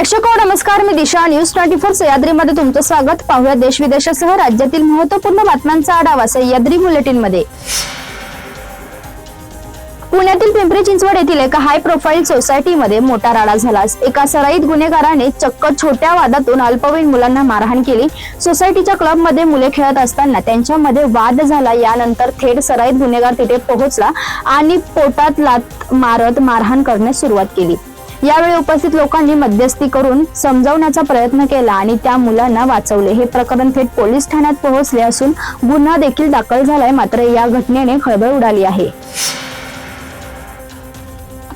प्रेक्षक नमस्कार. मी दिशा. न्यूज ट्वेंटी फोर सह्याद्रीमध्ये तुमचं स्वागत. पाहूया देश विदेशासह राज्यातील महत्त्वपूर्ण बातम्यांचा आढावा सह्याद्री बुलेटिनमध्ये पुण्यातील पिंपरी चिंचवड येथील एका हाय प्रोफाईल सोसायटीमध्ये मोठा राडा झाला. एका सराईत गुन्हेगाराने चक्क छोट्या वादातून अल्पवयीन मुलांना मारहाण केली. सोसायटीच्या क्लबमध्ये मुले खेळत असताना त्यांच्यामध्ये वाद झाला. यानंतर थेट सराईत गुन्हेगार तिथे पोहोचला आणि पोटात लात मारत मारहाण करण्यास सुरुवात केली. यावेळी उपस्थित लोकांनी मध्यस्थी करून समजावण्याचा प्रयत्न केला आणि त्या मुलांना वाचवले. हे प्रकरण थेट पोलीस ठाण्यात पोहोचले असून गुन्हा देखील दाखल झालाय. मात्र या घटनेने खळबळ उडाली आहे.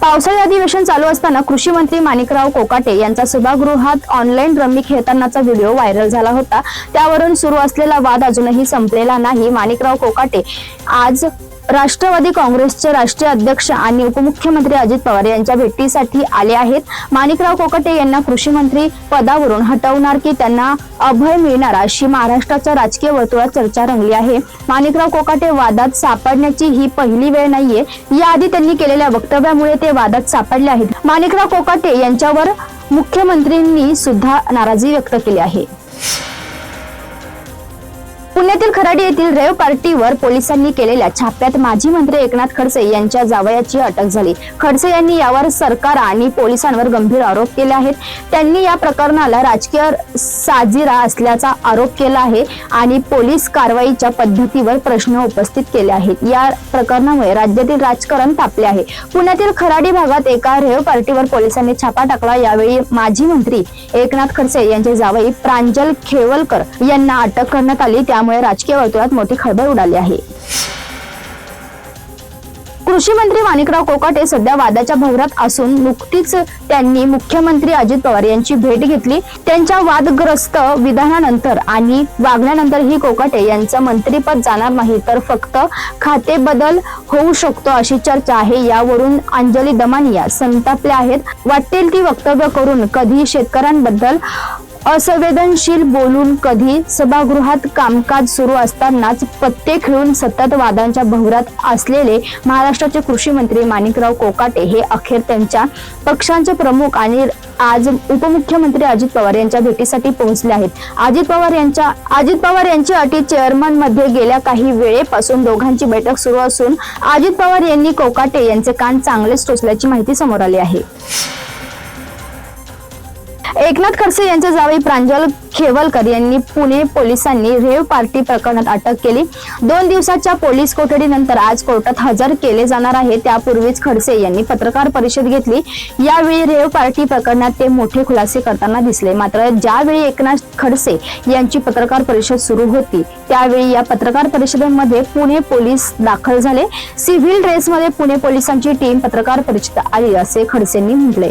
पावसाळी अधिवेशन चालू असताना कृषी मंत्री माणिकराव कोकाटे यांचा सभागृहात ऑनलाईन रम्मी खेळतानाचा व्हिडिओ व्हायरल झाला होता. त्यावरून सुरू असलेला वाद अजूनही संपलेला नाही. माणिकराव कोकाटे आज राष्ट्रवादी काँग्रेसचे राष्ट्रीय अध्यक्ष आणि उपमुख्यमंत्री अजित पवार यांच्या भेटीसाठी आले आहेत. माणिकराव कोकाटे यांना कृषी मंत्री पदावरून हटवणार की त्यांना अभय मिळणार अशी महाराष्ट्राच्या राजकीय वर्तुळात चर्चा रंगली आहे. माणिकराव कोकाटे वादात सापडण्याची ही पहिली वेळ नाहीये. याआधी त्यांनी केलेल्या वक्तव्यामुळे ते वादात सापडले आहेत. माणिकराव कोकाटे यांच्यावर मुख्यमंत्र्यांनी सुद्धा नाराजी व्यक्त केली आहे. पुण्यातील खराडी येथील रेव पार्टीवर पोलिसांनी केलेल्या छाप्यात माजी मंत्री एकनाथ खडसे यांच्या जावयाची अटक झाली. खडसे यांनी यावर सरकार आणि पोलिसांवर गंभीर आरोप केले आहेत. त्यांनी या प्रकरणाला राजकीय साजिरा असल्याचा आरोप केला आहे आणि पोलीस कारवाईच्या पद्धतीवर प्रश्न उपस्थित केले आहेत. या प्रकरणामुळे राज्यातील राजकारण तापले आहे. पुण्यातील खराडी भागात एका रेव पार्टीवर पोलिसांनी छापा टाकला. यावेळी माजी मंत्री एकनाथ खडसे यांचे जावई प्रांजल खेवलकर यांना अटक करण्यात आली. त्या त्यामुळे राजकीय वर्तुळात मोठी खळबळ उडाली आहे. कृषी मंत्री माणिकराव कोकाटे सध्या वादाच्या भवरात असून नुकतीच त्यांनी मुख्यमंत्री अजित पवार यांची भेट घेतली. त्यांच्या वादग्रस्त विधानानंतर आणि वागण्यानंतरही कोकाटे यांचं मंत्रीपद जाणार नाही तर फक्त खाते बदल होऊ शकतो अशी चर्चा आहे. यावरून अंजली दमानिया संतापल्या आहेत. वाटेल ती वक्तव्य करून कधी शेतकऱ्यांबद्दल असंवेदनशील बोलून कधी सभागृहात कामकाज सुरू असतानाच पत्ते खेळून सतत वादांच्या भवरात असलेले महाराष्ट्राचे कृषी मंत्री माणिकराव कोकाटे हे अखेर त्यांच्या पक्षांचे प्रमुख आणि आज उपमुख्यमंत्री अजित पवार यांच्या भेटीसाठी पोहोचले आहेत. अजित पवार यांच्या अजित पवार यांची अटी चेअरमनमध्ये गेल्या काही वेळेपासून दोघांची बैठक सुरू असून अजित पवार यांनी कोकाटे यांचे कान चांगलेच टोचल्याची माहिती समोर आली आहे. एकनाथ खडसे यांच्या जावई प्रांजल खेवलकर यांनी पुणे पोलिसांनी रेव पार्टी प्रकरणात अटक केली. दोन दिवसाच्या पोलीस कोठडीनंतर आज कोर्टात हजर केले जाणार आहे. त्यापूर्वीच खडसे यांनी पत्रकार परिषद घेतली. यावेळी रेव पार्टी प्रकरणात ते मोठे खुलासे करताना दिसले. मात्र ज्यावेळी एकनाथ खडसे यांची पत्रकार परिषद सुरू होती त्यावेळी या पत्रकार परिषदेमध्ये पुणे पोलीस दाखल झाले. सिव्हिल ड्रेसमध्ये पुणे पोलिसांची टीम पत्रकार परिषद आली असे खडसेंनी म्हटले.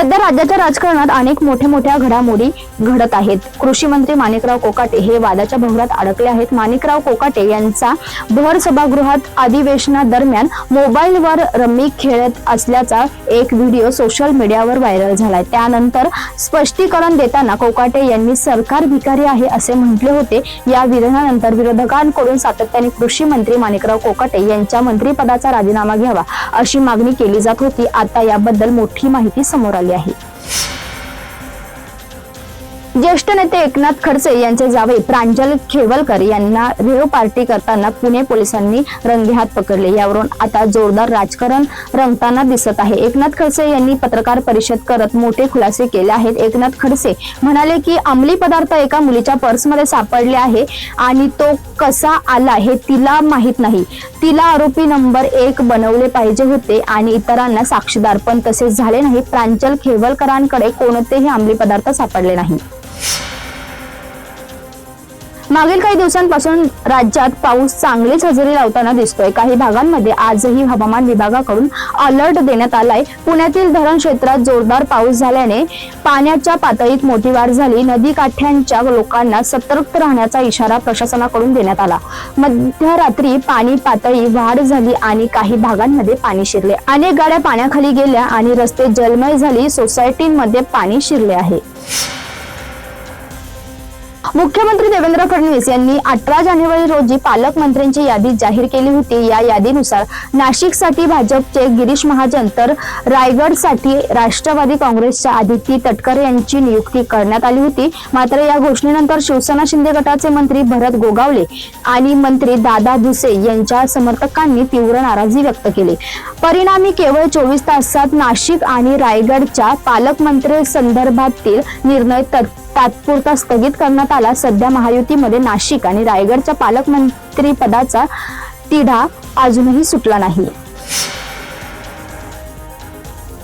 सध्या राज्याच्या राजकारणात अनेक मोठ्या मोठ्या घडामोडी घडत आहेत. कृषी मंत्री माणिकराव कोकाटे हे वादाच्या भोवऱ्यात अडकले आहेत. माणिकराव कोकाटे यांचा भर सभागृहात अधिवेशनादरम्यान मोबाईलवर रम्मी खेळत असल्याचा एक व्हिडिओ सोशल मीडियावर व्हायरल झालाय. त्यानंतर स्पष्टीकरण देताना कोकाटे यांनी सरकार भिकारी आहे असे म्हटले होते. या विधानानंतर विरोधकांकडून सातत्याने कृषी मंत्री माणिकराव कोकाटे यांच्या मंत्रिपदाचा राजीनामा घ्यावा अशी मागणी केली जात होती. आता याबद्दल मोठी माहिती समोर आली. आहे ज्येष्ठ नेते एकनाथ खडसे यांचे जावे प्रांजल खेवलकर यांना रेव पार्टी करताना पुणे पोलिसांनी रंगेहात पकडले. यावरून आता जोरदार राजकारण रंगताना दिसत आहे. एकनाथ खडसे यांनी पत्रकार परिषद करत मोठे खुलासे केले आहेत. एकनाथ खडसे म्हणाले की अंमली पदार्थ एका मुलीच्या पर्समध्ये सापडले आहे आणि तो कसा आला हे तिला माहीत नाही. तिला आरोपी नंबर एक बनवले पाहिजे होते आणि इतरांना साक्षीदार पण तसे झाले नाही. प्रांजल खेवलकरांकडे कोणतेही अंमली पदार्थ सापडले नाही. मागील काही दिवसांपासून राज्यात पाऊस चांगलीच हजेरी लावताना दिसतोय. काही भागांमध्ये आजही हवामान विभागाकडून अलर्ट देण्यात आलाय. पुण्यातील धरण क्षेत्रात जोरदार पाऊस झाल्याने पाण्याच्या पातळीत मोठी वाढ झाली. नदी काठ्यांच्या लोकांना सतर्क राहण्याचा इशारा प्रशासनाकडून देण्यात आला. मध्यरात्री पाणी पातळी वाढ झाली आणि काही भागांमध्ये पाणी शिरले. अनेक गाड्या पाण्याखाली गेल्या आणि रस्ते जलमय झाली. सोसायटीमध्ये पाणी शिरले आहे. मुख्यमंत्री देवेंद्र फडणवीस यांनी अठरा जानेवारी रोजी पालकमंत्र्यांची यादी जाहीर केली होती. या यादीनुसार नाशिकसाठी भाजपचे गिरीश महाजन तर रायगडसाठी राष्ट्रवादी काँग्रेसच्या आदिती तटकरे यांची नियुक्ती करण्यात आली होती. मात्र या घोषणेनंतर शिवसेना शिंदे गटाचे मंत्री भरत गोगावले आणि मंत्री दादा भुसे यांच्या समर्थकांनी तीव्र नाराजी व्यक्त केली. परिणामी केवळ चोवीस तासात नाशिक आणि रायगडच्या पालकमंत्री संदर्भातील निर्णय तत्- तात्पुरता स्थगित करण्यात आला. सध्या महायुतीमध्ये नाशिक आणि रायगडच्या पालकमंत्री पदाचा तिढा अजूनही सुटला नाही.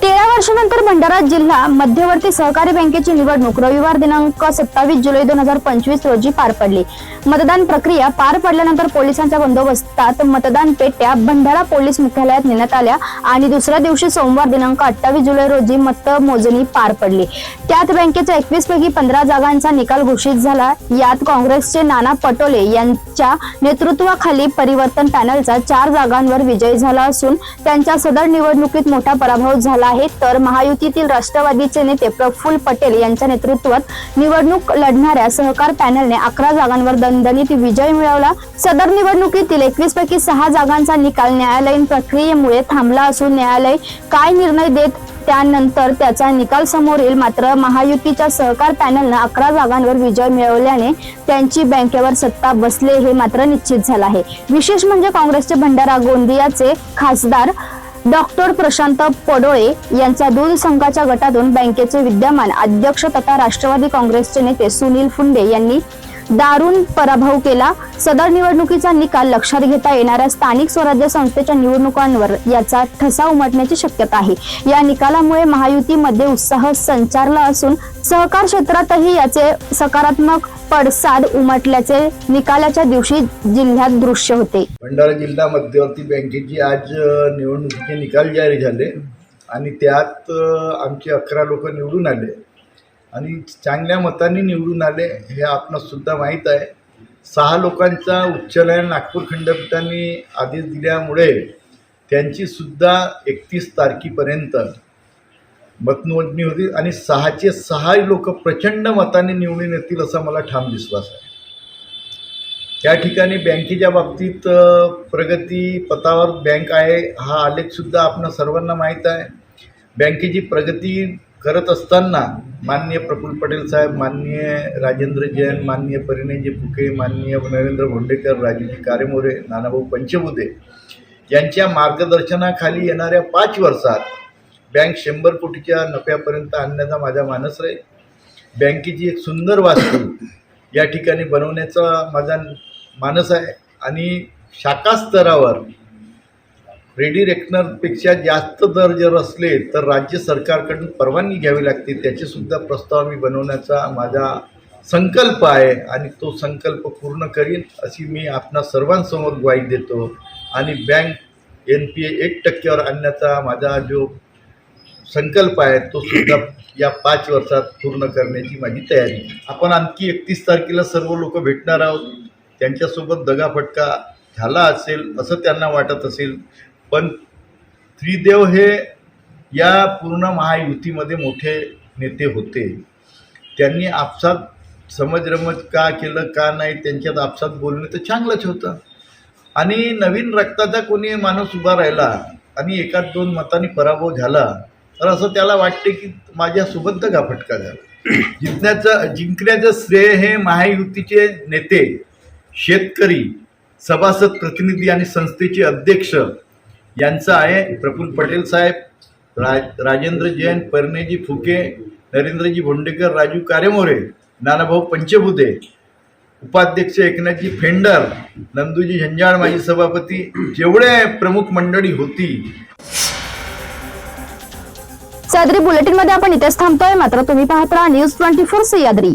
तेरा वर्षानंतर भंडारा जिल्हा मध्यवर्ती सहकारी बँकेची निवडणूक रविवार दिनांक सत्तावीस जुलै दोन हजार पंचवीस रोजी पार पडली. मतदान प्रक्रिया पार पडल्यानंतर पोलिसांच्या बंदोबस्तात मतदान पेट्या भंडारा पोलीस मुख्यालयात नेण्यात आल्या आणि दुसऱ्या दिवशी सोमवार दिनांक अठ्ठावीस जुलै रोजी मतमोजणी पार पडली. त्यात बँकेच्या एकवीस पैकी पंधरा जागांचा निकाल घोषित झाला. यात काँग्रेसचे नाना पटोले यांच्या नेतृत्वाखाली परिवर्तन पॅनलचा चार जागांवर विजय झाला असून त्यांच्या सदर निवडणुकीत मोठा पराभव झाला आहे. तर महायुतीतील राष्ट्रवादीचे नेते प्रफुल्ल पटेल यांच्या नेतृत्वात निवडणूक लढणाऱ्या सहकार पॅनलने अकरा जागांवर दणदणीत विजय मिळवला. सदर निवडणुकीतील एकवीस पैकी सहा जागांचा निकाल न्यायालयीन प्रक्रियेमुळे थांबला असून न्यायालय काय निर्णय देत त्यानंतर त्याचा निकाल समोर येईल. मात्र महायुतीच्या सहकार पॅनलनं अकरा जागांवर विजय मिळवल्याने त्यांची बँकेवर सत्ता बसले हे मात्र निश्चित झालं आहे. विशेष म्हणजे काँग्रेसचे भंडारा गोंदियाचे खासदार डॉक्टर प्रशांत पडोळे यांचा दूध संघाच्या गटातून बँकेचे विद्यमान अध्यक्ष तथा राष्ट्रवादी काँग्रेसचे नेते सुनील फुंडे यांनी दारुण पराभव केला. सदर निवडणुकीचा निकाल लक्षात घेता येणाऱ्या स्थानिक स्वराज्य संस्थेच्या निवडणुकांवर याचा ठसा उमटण्याची शक्यता आहे. या निकालामुळे महायुतीमध्ये उत्साह संचारला असून सहकार क्षेत्रातही याचे सकारात्मक पडसाद उमटल्याचे निकालाच्या दिवशी जिल्ह्यात दृश्य होते. भंडारा जिल्हा मध्यवर्ती बँकेची आज निवडणुकीचे निकाल जाहीर झाले आणि त्यात आमचे अकरा लोक निवडून आले. आणि चांगल्या मतांनी निवडून आले हे आपणाससुद्धा माहीत आहे. सहा लोकांचा उच्च न्यायालय नागपूर खंडपीठाने आदेश दिल्यामुळे त्यांचीसुद्धा एकतीस तारखेपर्यंत मतमोजणी होती आणि सहाचे सहा लोक प्रचंड मताने निवडून येतील असा मला ठाम विश्वास आहे. त्या ठिकाणी बँकेच्या बाबतीत प्रगती पथावर बँक आहे हा आलेखसुद्धा आपण सर्वांना माहीत आहे. बँकेची प्रगती करत असताना माननीय प्रफुल्ल पटेल साहेब माननीय राजेंद्र जैन माननीय परिणयजी फुके माननीय नरेंद्र भोंडेकर राजूजी कारेमोरे नानाभाऊ पंचबुधे यांच्या मार्गदर्शनाखाली येणाऱ्या पाच वर्षात बँक शंभर कोटीच्या नफ्यापर्यंत आणण्याचा माझा मानस राहील. बँकेची एक सुंदर वास्तू या ठिकाणी बनवण्याचा माझा मानस आहे आणि शाखा स्तरावर रेडी रेकनरपेक्षा जास्त दर जर असले तर राज्य सरकारकडून परवानगी घ्यावी लागते. त्याचेसुद्धा प्रस्ताव मी बनवण्याचा माझा संकल्प आहे आणि तो संकल्प पूर्ण करीन अशी मी आपणा सर्वांसमोर ग्वाही देतो. आणि बँक एन पी ए एक टक्क्यावर आणण्याचा माझा जो संकल्प आहे तो सुद्धा या पाच वर्षात पूर्ण करण्याची माझी तयारी. आपण आणखी एकतीस तारखेला सर्व लोक भेटणार आहोत. त्यांच्यासोबत दगाफटका झाला असेल असं त्यांना वाटत असेल पण त्रिदेव हे या पूर्ण महायुतीमध्ये मोठे नेते होते. त्यांनी आपसात समजरमज का केलं का नाही त्यांच्यात आपसात बोलणे तर चांगलंच होतं. आणि नवीन रक्ताचा कोणी माणूस उभा राहिला आणि एकाच दोन मतांनी पराभव झाला तर असं त्याला वाटते की माझ्यासोबत दगाफटका झाला. जिंकण्याचं जिंकण्याचं श्रेय हे महायुतीचे नेते शेतकरी सभासद प्रतिनिधी आणि संस्थेचे अध्यक्ष यांचं आहे प्रफुल्ल पटेल साहेब रा राजेंद्र जैन परनेजी फुके नरेंद्रजी भोंडेकर राजू कारेमोरे नानाभाऊ पंचबुधे उपाध्यक्ष एकनाथजी फेंडर नंदूजी झंझाळ माजी सभापती जेवढे प्रमुख मंडळी होती. सह्याद्री बुलेटिनमध्ये आपण इथेच थांबतोय मात्र तुम्ही पाहत राहा न्यूज ट्वेंटी फोर सह्याद्री